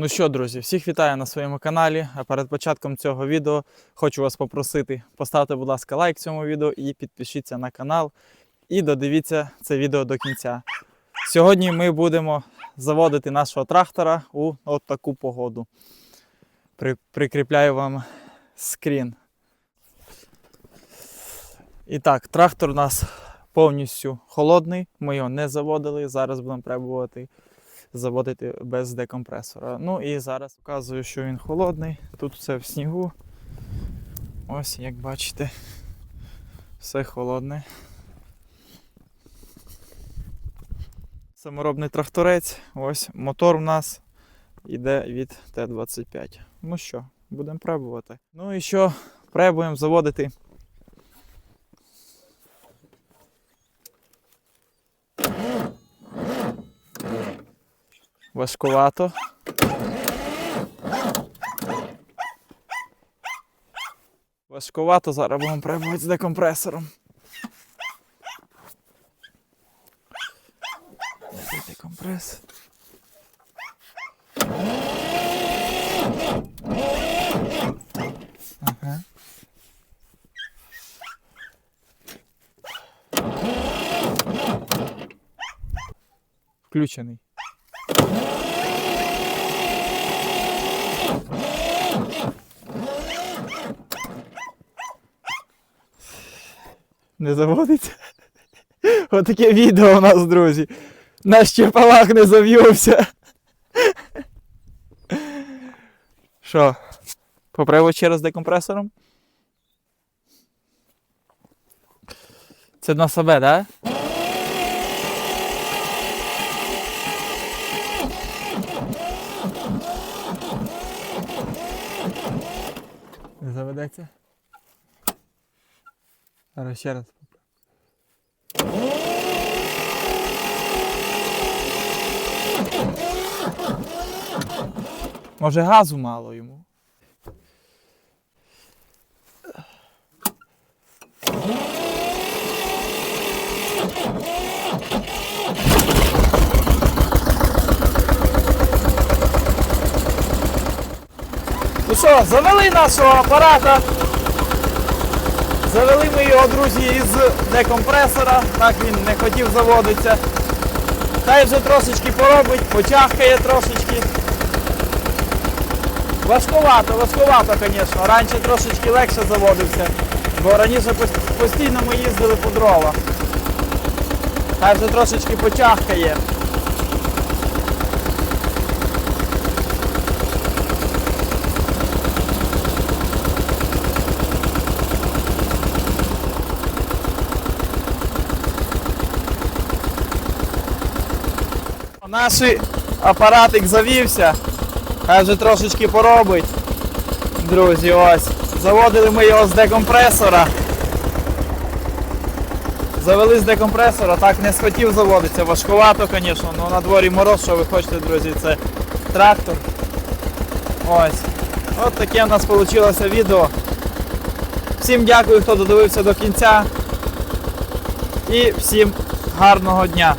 Ну що, друзі, всіх вітаю на своєму каналі. А перед початком цього відео хочу вас попросити поставте, будь ласка, лайк цьому відео і підпишіться на канал. І додивіться це відео до кінця. Сьогодні ми будемо заводити нашого трактора у от таку погоду. При, прикріпляю вам скрін. І так, трактор у нас повністю холодний. Ми його не заводили. Зараз будемо пробувати заводити без декомпресора. Ну і зараз показую, що він холодний. Тут все в снігу. Ось, як бачите, все холодне. Саморобний тракторець. Ось мотор у нас йде від Т-25. Ну що, будемо пробувати. Ну і що, пробуємо заводити. Важкувато. Важкувато, зараз будемо пробувати з декомпресором. Де Декомпрес. Ага. Включений. Не заводиться. Отаке відео у нас, друзі. Наш чепалах не зав'ювся. Що? Попробуй ще раз декомпресором? Це на себе, так? Да? Не заведеться? Зараз ще раз. Може газу мало йому. Ну що, завели нашого апарата. Завели ми його, друзі, із декомпресора, так він не хотів заводитися. Та й вже трошечки поробить, почахкає трошечки. Важкувато, важкувато, звісно. Раніше трошечки легше заводився, бо раніше постійно ми їздили по дрова. Та вже трошечки почахкає. Наш апаратик завівся, хай вже трошечки поробить. Друзі, ось. Заводили ми його з декомпресора. Завели з декомпресора, так не схотів заводитися. Важкувато, звісно, але на дворі мороз, що ви хочете, друзі, це трактор. Ось. От таке в нас вийшло відео. Всім дякую, хто додивився до кінця. І всім гарного дня!